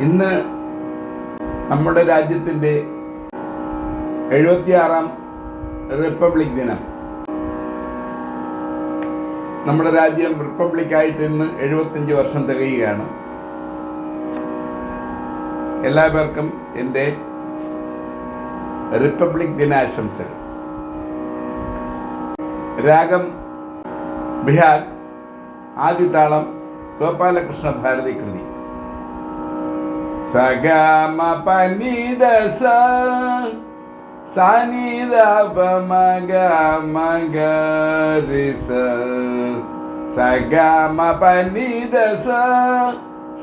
ഇന്ന് നമ്മുടെ രാജ്യത്തിന്റെ എഴുപത്തിയാറാം റിപ്പബ്ലിക് ദിനം. നമ്മുടെ രാജ്യം റിപ്പബ്ലിക്കായിട്ട് ഇന്ന് എഴുപത്തഞ്ച് വർഷം തികയുകയാണ്. എല്ലാ പേർക്കും എന്റെ റിപ്പബ്ലിക് ദിനാശംസകൾ. രാഗം ബിഹാർ ആദിതാളം ഗോപാലകൃഷ്ണ ഭാരതി കൃതി சகமபனிதா சனிதபமகமகரிச சகமபனிதச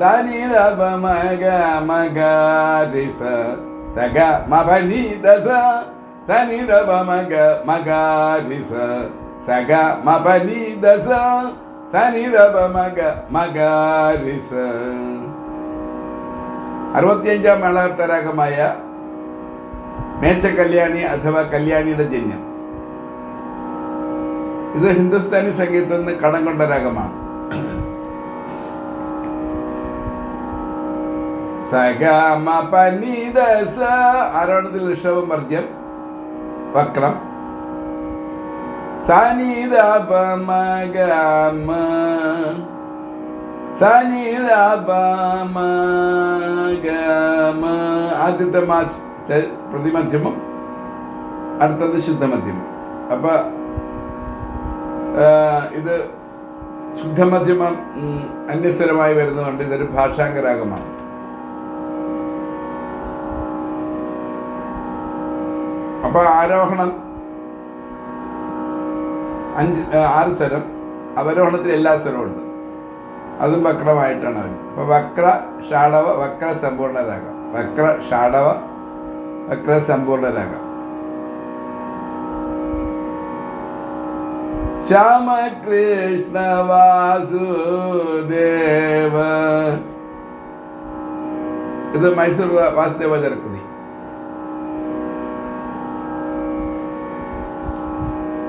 சனிதபமகமகரிச சகமபனிதச சனிதபமகமகரிச சகமபனிதச சனிதபமகமகரிச അറുപത്തിയഞ്ചാം മേളകർത്തരാഗമായ മേച്ച കല്യാണി അഥവാ കല്യാണിയുടെ ജന്യം. ഇത് ഹിന്ദുസ്ഥാനി സംഗീതത്തിൽ നിന്ന് കടം കൊണ്ട രാഗമാണ്. സഗമ പനീത സ ആരോണത്തിൽ ഋഷഭം വർജ്യം വക്രം. സാനീത സനിരപമഗമ ആദ്യത്തെ മാച്ച് പ്രതിമധ്യമം അടുത്തത് ശുദ്ധമധ്യമം. അപ്പൊ ഇത് ശുദ്ധമധ്യമം അന്യസ്വരമായി വരുന്നതുകൊണ്ട് ഇതൊരു ഭാഷാംഗരാഗമാണ് അപ്പൊ ആരോഹണം അഞ്ച് ആറ് സ്വരം അവരോഹണത്തിൽ എല്ലാ സ്വരവും ഉണ്ട്. അതും വക്രമായിട്ടാണ് അവർ അപ്പോൾ വക്ര ഷാഡവ വക്ര സമ്പൂർണ രാഗം വക്ര ഷാഡവ വക്ര സമ്പൂർണ രാഗം ശ്യാമകൃഷ്ണ വാസുദേവ. ഇത് മൈസൂർ വാസുദേവ ചരക്കുതി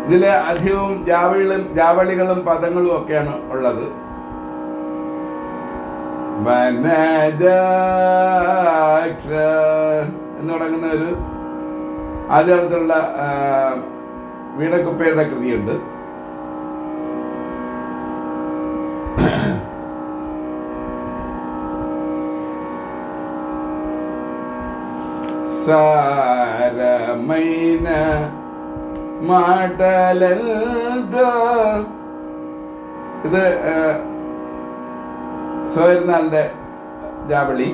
ഇതിലെ അധികവും ജാവളികളും ജാവളികളും പദങ്ങളും ഒക്കെയാണ് ഉള്ളത്. എന്ന് തുടങ്ങുന്ന ഒരു ആദ്യത്തിലുള്ള വീണക്കുപ്പയുടെ കൃതിയുണ്ട് സാരമൈന മാട്ടലോ ഇത് ആ, സ്വയർനാളിന്റെ ജാവളി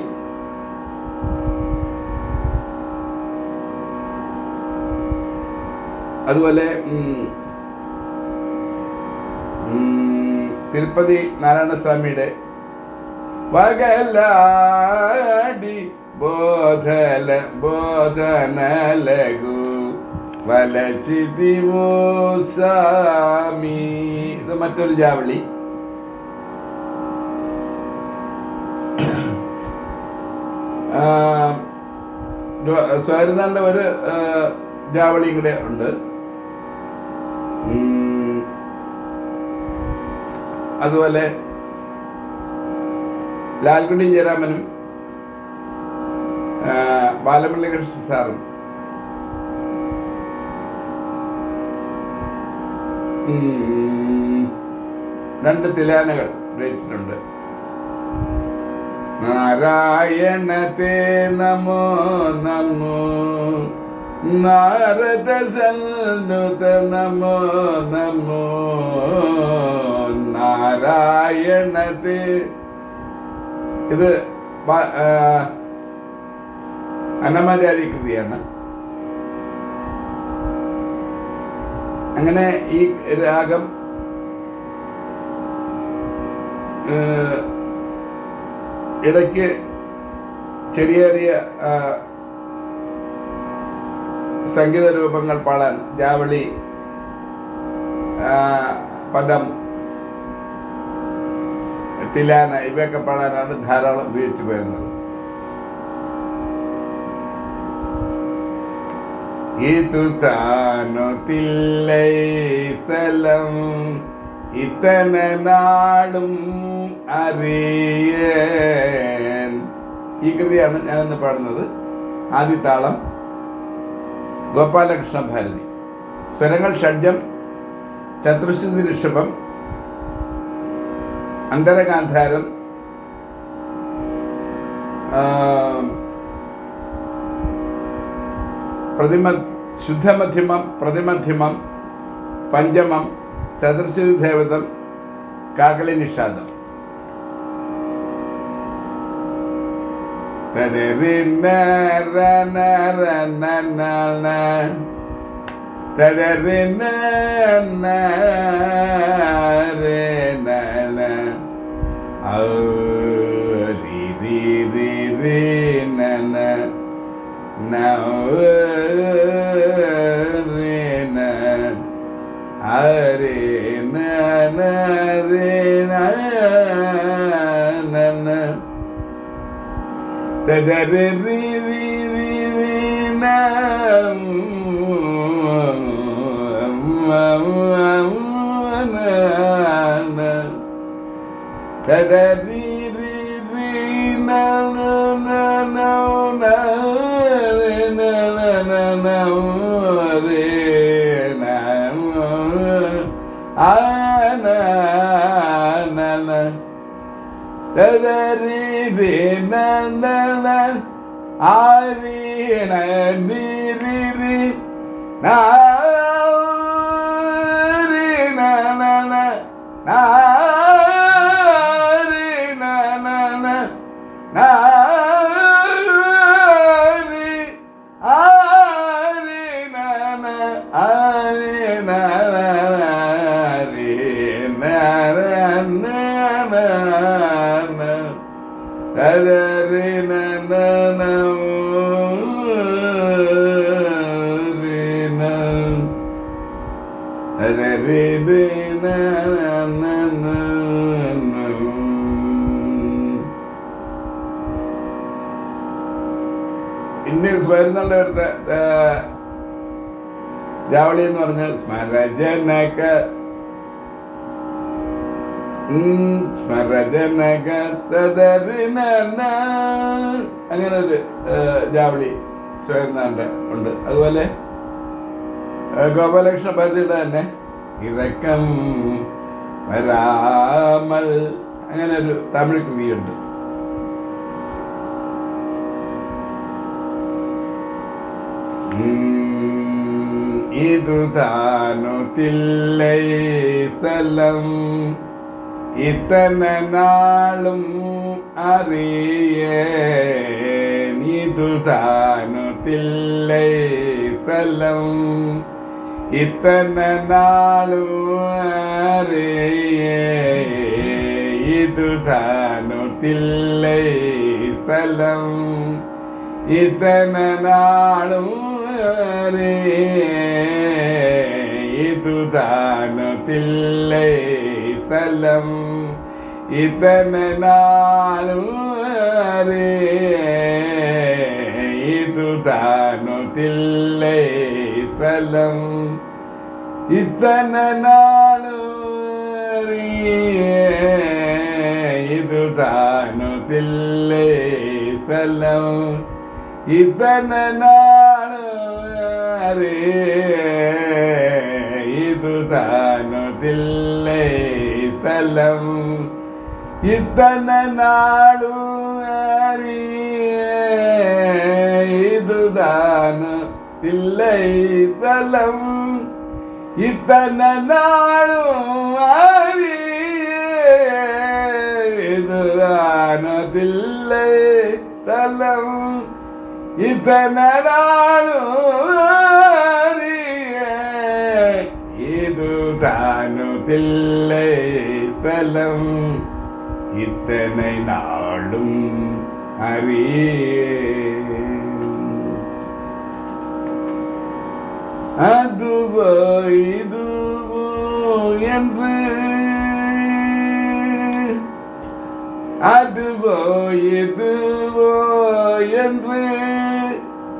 അതുപോലെ തിരുപ്പതി നാരായണസ്വാമിയുടെ വകലാടി ബോധല ബോധന വലചിതിവോ സ്വാമി. ഇത് മറ്റൊരു ജാവളി സ്വാരുന്നാളിന്റെ ഒരു ജാവളിയും കൂടെ ഉണ്ട്. അതുപോലെ ലാൽകുണ്ടി ജയരാമനും ആ, ബാലമുരളി കൃഷ്ണ സാറും രണ്ട് തിലാനകൾ നാരായണത്തെ നമോ നമോ. നാരദ സന്നുത നമോ നമോ. നാരായണത്തെ ഇത് അന്നമാചാരി കൃതിയാണ്. അങ്ങനെ ഈ രാഗം ഇടയ്ക്ക് ചെറിയ ചെറിയ സംഗീത രൂപങ്ങൾ പാടാൻ ജാവളി പദം തിലാന ഇവയൊക്കെ പാടാനാണ് ധാരാളം ഉപയോഗിച്ചു വരുന്നത് ഈ തുത്താനോ തില്ലൈ സ്ഥലം ഇത്തന നാളും അറിയേൻ. ഈ കൃതിയാണ് ഞാനിന്ന് പാടുന്നത്. ആദ്യ താളം ഗോപാലകൃഷ്ണ ഭാരതി. സ്വരങ്ങൾ ഷഡ്ജം ചതുർശ്രുതി ഋഷഭം അന്തരഗാന്ധാരം പ്രതിമ ശുദ്ധമധ്യമം പ്രതിമധ്യമം പഞ്ചമം ചതുർശ്രുതി ദേവതം കാകളി നിഷാദം തദരിന രന രന നന. തദരിന ന Tadadadi dadi namah namah namah tadadadi. ஆரி நரி ഇന്ത്യൻ സ്വയംതള്ള എടുത്ത ജാവളി എന്ന് പറഞ്ഞ സ്മരജനക സ്മരജനക അങ്ങനെ ഒരു ജാവളി സ്വയംതാണ്ട ഉണ്ട് അതുപോലെ ഗോപാലകൃഷ്ണ ഭാരതിയുടെ തന്നെ ഇറക്കം വരാമൽ. അങ്ങനെ ഒരു തമിഴ് കൃതിയുണ്ട്. ഉം, ഇതു താനു തില്ലൈ സ്ഥലം. ഇത്തന നാളും അറിയേൻ. ഇതു താനു തില്ലൈ സ്ഥലം. ഇത്തന നാളും അറിയേ ഇതു താനു തില്ലൈ സ്ഥലം? ഇതന നാളും ഇതു ദാനത്തില്ലേ സ്ഥലം? ഇതന നാളും ഇതു സ്ഥലം? இத்தனை நாளுதானு தில்லை செல்லம் இத்தனை நாளு இதுதானு தில்லை செல்லம் இத்தனை நாளு இதுதானு தில்லை செல்லம் இத்தனை நாளும் எதிரானதில்லை தலம். இத்தனை நாளும் இதுதானதில்லை தலம். இத்தனை நாளும் அறியே அதுவோ இதுவோ என்று. அதுவோ இதுவோ என்று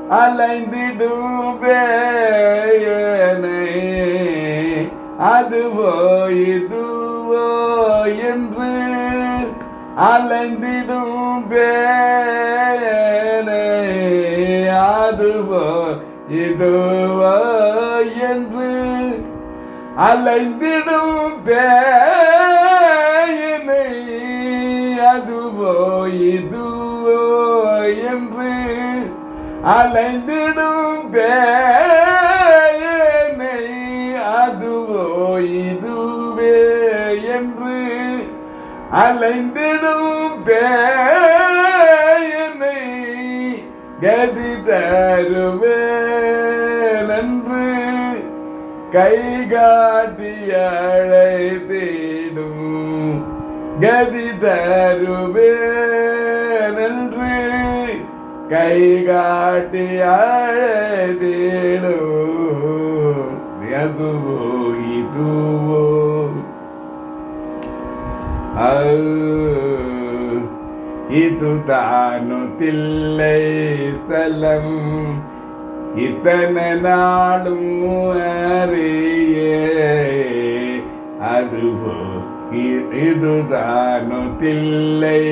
அலைந்திடும் பேயனை. அதுவோ இதுவோ என்று அலைந்திடும் பேயனை. அதுவோ இதுவோ என்று அலைந்திடும் பேயினை அதுவோ இதுவோ என்று அலைந்திடும் பேயினை அதுவோ இதுவே என்று அலைந்திடும் பேயினை கதி தருவே. കൈകാട്ടിയഴൈ തേടും ഗതി തരുവേനன்று കൈകാട്ടിയഴൈ തേടും അതുവോ താനു തില്ലൈ സ്ഥലം. இத்தனை நாளும் அறியே அதுவோ இதுதானோ தில்லை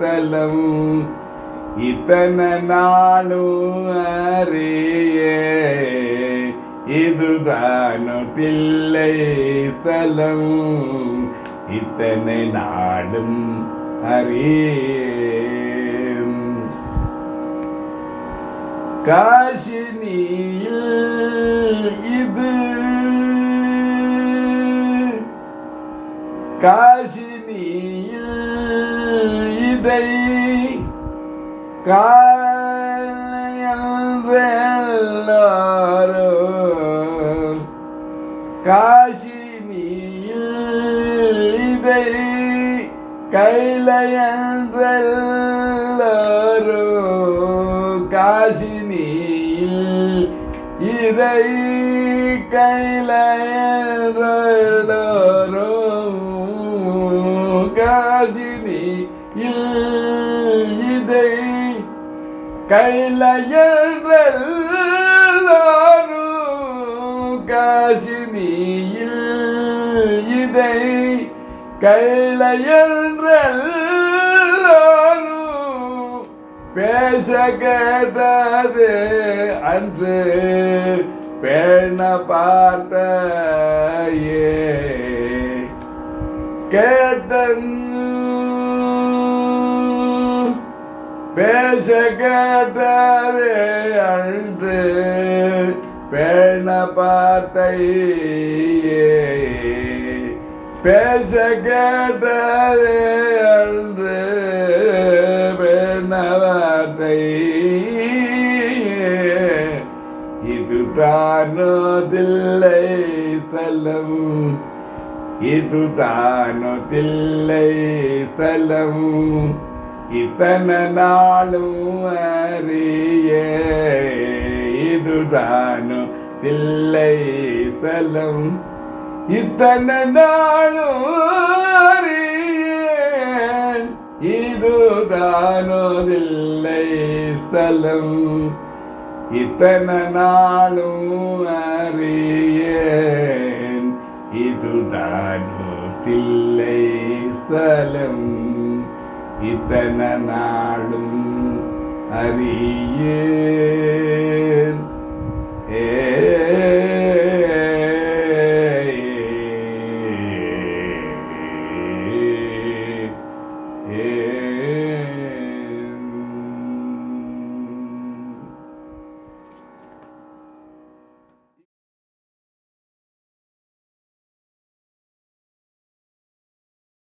தலம். இத்தனை நாளும் அறியே இதுதானோ தில்லை தலம். இத்தனை நாளும் அறியே காசினியில் இது காசினியில் இதை காலையல்வெல்லாரும் காசினியில் இதை கைலையன்றல்லோ காசினியில் இதை கைலையன்றல்லோ காசினி இதை கைலையன்றல்லோ காசினியில் இதை கையிலென்றெல்லோரும் பேச கேட்டது அன்று. பேண பார்த்தையே. கேட்டன் பேச கேட்டது அன்று. பேண பார்த்தையே. பேச கேட்டது அன்று பெண்ண வார்த்தை இது தானோதில்லை ஸ்தலம் இது தானோதில்லை ஸ்தலம் இத்தனை நாளும் அறிய இது தானோ தில்லை ஸ்தலம் இத்தனை நாளும் அறியேன் இது தானோதில்லை ஸ்தலம் இத்தனை நாளும் அறியேன் இது தானோ தில்லை ஸ்தலம் இத்தனை நாளும் அறியேன் ஏ